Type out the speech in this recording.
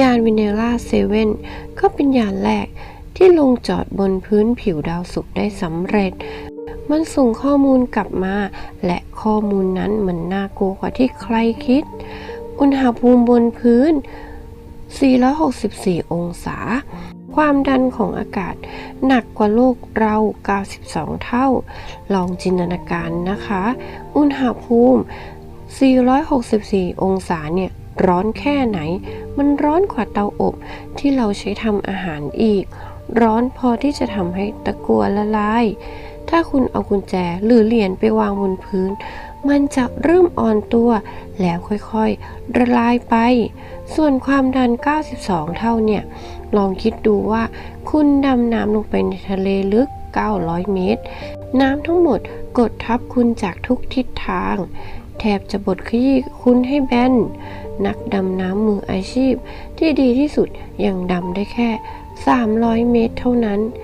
ยานวินเนล่าเซเว่นก็เป็นยานแรกที่ลงจอดบนพื้นผิวดาวศุกร์ได้สำเร็จ มันส่งข้อมูลกลับมา และข้อมูลนั้นมันน่ากลัวกว่าที่ใครคิด อุณหภูมิบนพื้น 464 องศา ความดันของอากาศหนักกว่าโลกเรา 92 เท่า ลองจินตนาการนะคะ อุณหภูมิ 464 องศาเนี่ยร้อนแค่ไหน มันร้อนกว่าเตาอบที่เราใช้ทำอาหารอีก ร้อนพอที่จะทำให้ตะกัวละลาย ถ้าคุณเอากุญแจหรือเหรียญไปวางบนพื้น มันจะเริ่มอ่อนตัว แล้วค่อยๆละลายไป ส่วนความดัน 92 เท่าเนี่ย ลองคิดดูว่าคุณดำน้ำลงไปในทะเลลึก 900 เมตร น้ำทั้งหมดกดทับคุณจากทุกทิศทาง ทบจะบดขยี้คุณให้แบน นักดำน้ำมืออาชีพ ที่ดีที่สุดยังดำได้แค่ 300 เมตรเท่านั้น